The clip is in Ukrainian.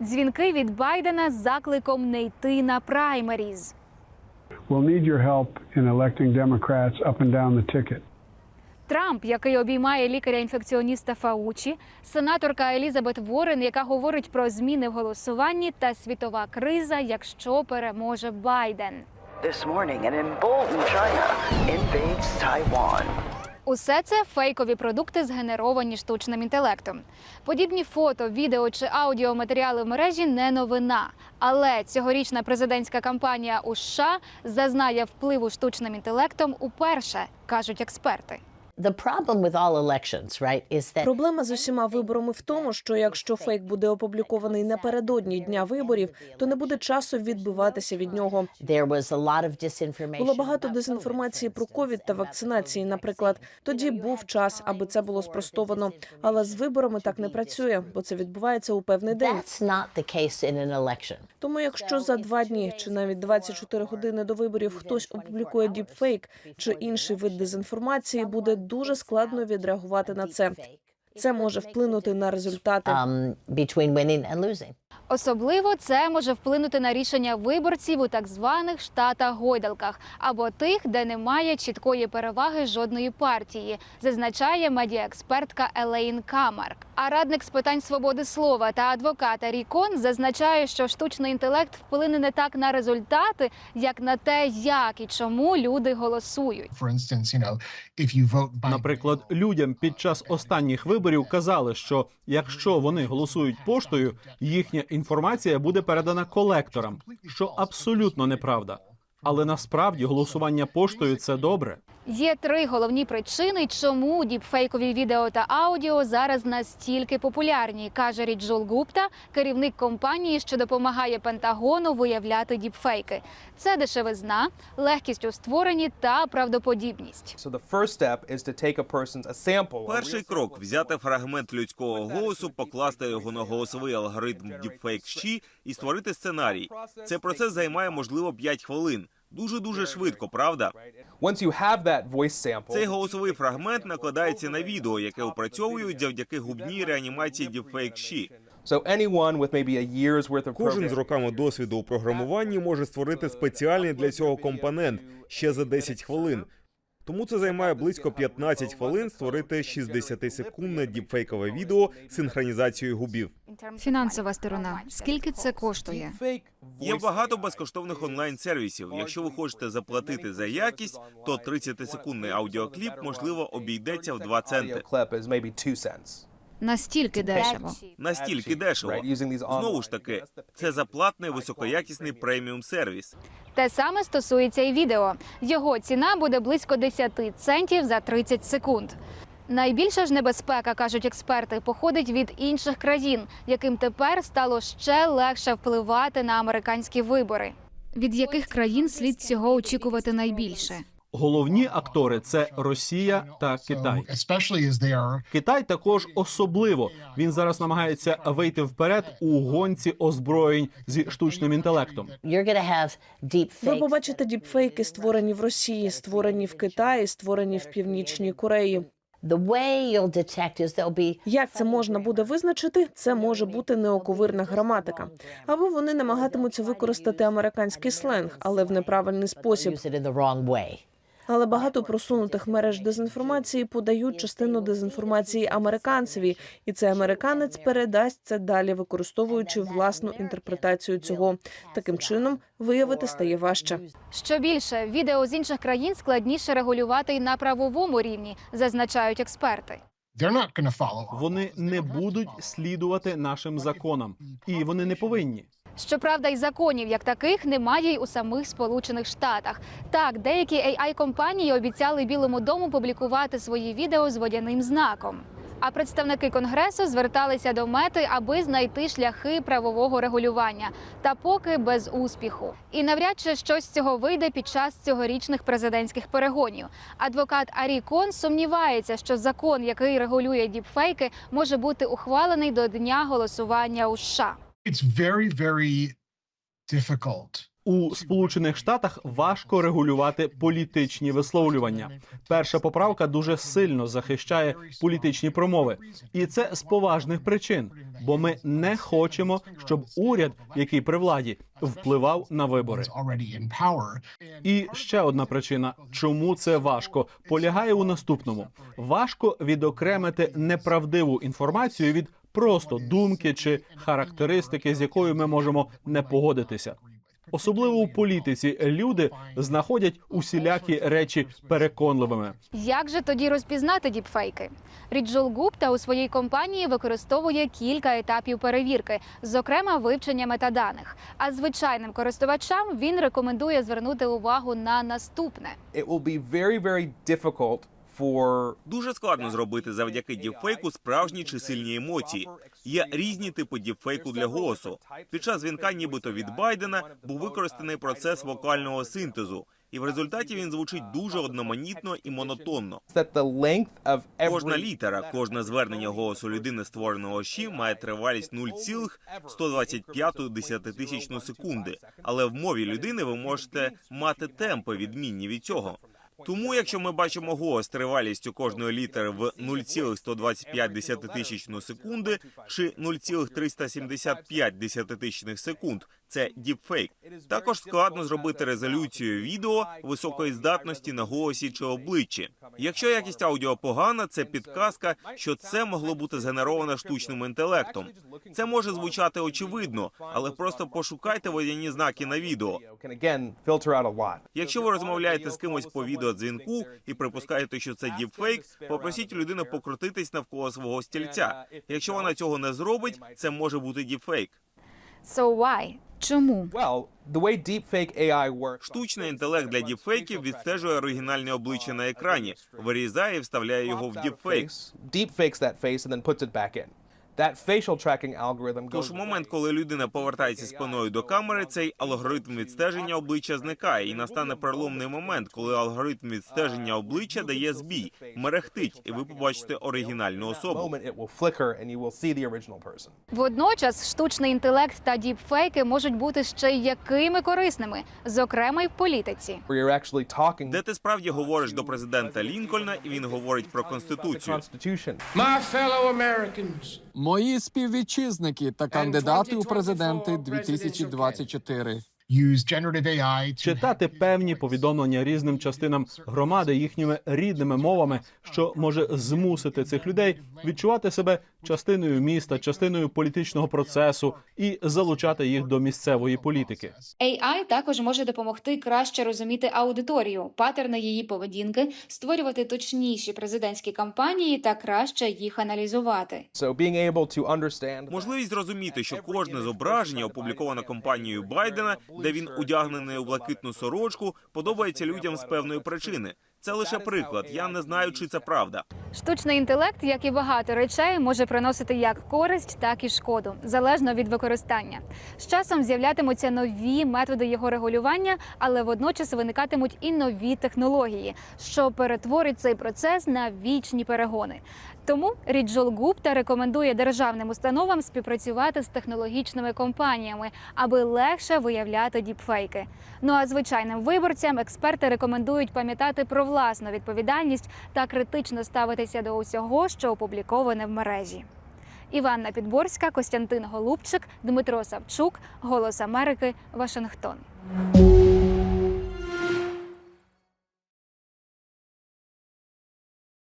Дзвінки від Байдена з закликом не йти на праймеріз. We'll need your help in electing Democrats up and down the ticket. Трамп, який обіймає лікаря-інфекціоніста Фаучі, сенаторка Елізабет Ворен, яка говорить про зміни в голосуванні, та світова криза, якщо переможе Байден. This morning, an emboldened China invades Taiwan. Усе це фейкові продукти, згенеровані штучним інтелектом. Подібні фото, відео чи аудіоматеріали в мережі не новина. Але цьогорічна президентська кампанія у США зазнає впливу штучним інтелектом уперше, кажуть експерти. Проблема з усіма виборами в тому, що якщо фейк буде опублікований напередодні дня виборів, то не буде часу відбиватися від нього. Було багато дезінформації про ковід та вакцинації. Наприклад, тоді був час, аби це було спростовано. Але з виборами так не працює, бо це відбувається у певний день. Тому, якщо за два дні чи навіть 24 години до виборів хтось опублікує діпфейк чи інший вид дезінформації, буде дуже складно відреагувати на це. Це може вплинути на результати. Особливо це може вплинути на рішення виборців у так званих штатах гойдалках або тих, де немає чіткої переваги жодної партії, зазначає медіаекспертка Елейн Камарк. А радник з питань свободи слова та адвоката Рікон зазначає, що штучний інтелект вплине не так на результати, як на те, як і чому люди голосують. Наприклад, людям під час останніх виборів казали, що якщо вони голосують поштою, їхня інформація буде передана колекторам, що абсолютно неправда. Але насправді голосування поштою це добре. Є три головні причини, чому діпфейкові відео та аудіо зараз настільки популярні, каже Ріджул Гупта, керівник компанії, що допомагає Пентагону виявляти діпфейки. Це дешевизна, легкість у створенні та правдоподібність. Перший крок взяти фрагмент людського голосу, покласти його на голосовий алгоритм Deepfake і створити сценарій. Цей процес займає можливо 5 хвилин. Дуже дуже швидко, правда? Цей голосовий фрагмент накладається на відео, яке опрацьовують завдяки губній реанімації Deepfake Xi. so anyone with maybe a year's worth of Кожен з роками досвіду у програмуванні може створити спеціальний для цього компонент ще за 10 хвилин. Тому це займає близько 15 хвилин створити 60-секундне діпфейкове відео з синхронізацією губів. Фінансова сторона. Скільки це коштує? Є багато безкоштовних онлайн-сервісів. Якщо ви хочете заплатити за якість, то 30-секундний аудіокліп можливо обійдеться в 2 audio центи. Настільки дешево. Настільки дешево. Знову ж таки, це заплатний високоякісний преміум сервіс. Те саме стосується і відео. Його ціна буде близько 10 центів за 30 секунд. Найбільша ж небезпека, кажуть експерти, походить від інших країн, яким тепер стало ще легше впливати на американські вибори. Від яких країн слід цього очікувати найбільше? Головні актори це Росія та Китай. Китай також особливо. Він зараз намагається вийти вперед у гонці озброєнь зі штучним інтелектом. Ви побачите діпфейки, створені в Росії, створені в Китаї, створені в Північній Кореї. Як це можна буде визначити? Це може бути неоковирна граматика, або вони намагатимуться використати американський сленг, але в неправильний спосіб. Але багато просунутих мереж дезінформації подають частину дезінформації американцеві, і цей американець передасть це далі, використовуючи власну інтерпретацію цього. Таким чином виявити стає важче. Що більше, відео з інших країн складніше регулювати й на правовому рівні, зазначають експерти. Вони не будуть слідувати нашим законам, і вони не повинні. Щоправда, й законів як таких немає й у самих Сполучених Штатах. Так, деякі ai компанії обіцяли Білому дому публікувати свої відео з водяним знаком. А представники конгресу зверталися до мети, аби знайти шляхи правового регулювання, та поки без успіху. І навряд чи щось з цього вийде під час цьогорічних президентських перегонів. Адвокат Арі Кон сумнівається, що закон, який регулює діпфейки, може бути ухвалений до дня голосування у США. It's very, very difficult У Сполучених Штатах важко регулювати політичні висловлювання. Перша поправка дуже сильно захищає політичні промови, і це з поважних причин. Бо ми не хочемо, щоб уряд, який при владі, впливав на вибори. І ще одна причина, чому це важко, полягає у наступному: важко відокремити неправдиву інформацію від просто думки чи характеристики, з якою ми можемо не погодитися. Особливо у політиці люди знаходять усілякі речі переконливими. Як же тоді розпізнати діпфейки? Ріджул Гупта у своїй компанії використовує кілька етапів перевірки, зокрема вивчення метаданих. А звичайним користувачам він рекомендує звернути увагу на наступне. It will be very, very difficult Дуже складно зробити завдяки діпфейку справжні чи сильні емоції. Є різні типи діпфейку для голосу. Під час дзвінка, нібито від Байдена, був використаний процес вокального синтезу, і в результаті він звучить дуже одноманітно і монотонно. Кожна літера, кожне звернення голосу людини, створеного щі, має тривалість 0,125 десятитисячну секунди. Але в мові людини ви можете мати темпи відмінні від цього. Тому, якщо ми бачимо го з тривалістю кожної літери в 0,125 десятитисячну секунди чи 0,375 десятитисячних секунд, це діпфейк. Також складно зробити резолюцію відео високої здатності на голосі чи обличчі. Якщо якість аудіо погана, це підказка, що це могло бути згенероване штучним інтелектом. Це може звучати очевидно, але просто пошукайте водяні знаки на відео. Якщо ви розмовляєте з кимось по відеодзвінку і припускаєте, що це діпфейк, попросіть людину покрутитись навколо свого стільця. Якщо вона цього не зробить, це може бути діпфейк. So why? Чому? Well, the way deepfake AI works. Штучний інтелект для діпфейків відстежує оригінальне обличчя на екрані, вирізає і вставляє його в діпфейк. Тож в момент, коли людина повертається спиною до камери, цей алгоритм відстеження обличчя зникає, і настане переломний момент, коли алгоритм відстеження обличчя дає збій, мерехтить, і ви побачите оригінальну особу. Водночас штучний інтелект та діпфейки можуть бути ще й якими корисними, зокрема й в політиці. Де ти справді говориш до президента Лінкольна, і він говорить про конституцію. My fellow Americans. Мої співвітчизники та кандидати у президенти 2024. Use generative AI to читати певні повідомлення різним частинам громади їхніми рідними мовами, що може змусити цих людей відчувати себе частиною міста, частиною політичного процесу і залучати їх до місцевої політики. AI також може допомогти краще розуміти аудиторію, патерни її поведінки, створювати точніші президентські кампанії та краще їх аналізувати. Можливість зрозуміти, що кожне зображення, опубліковане компанією Байдена, де він одягнений у блакитну сорочку, подобається людям з певної причини. Це лише приклад. Я не знаю, чи це правда. Штучний інтелект, як і багато речей, може приносити як користь, так і шкоду, залежно від використання. З часом з'являтимуться нові методи його регулювання, але водночас виникатимуть і нові технології, що перетворить цей процес на вічні перегони. Тому Ріджол Гупта рекомендує державним установам співпрацювати з технологічними компаніями, аби легше виявляти діпфейки. Ну а звичайним виборцям експерти рекомендують пам'ятати про власну відповідальність та критично ставитися до усього, що опубліковане в мережі. Іванна Підборська, Костянтин Голубчик, Дмитро Савчук, Голос Америки, Вашингтон.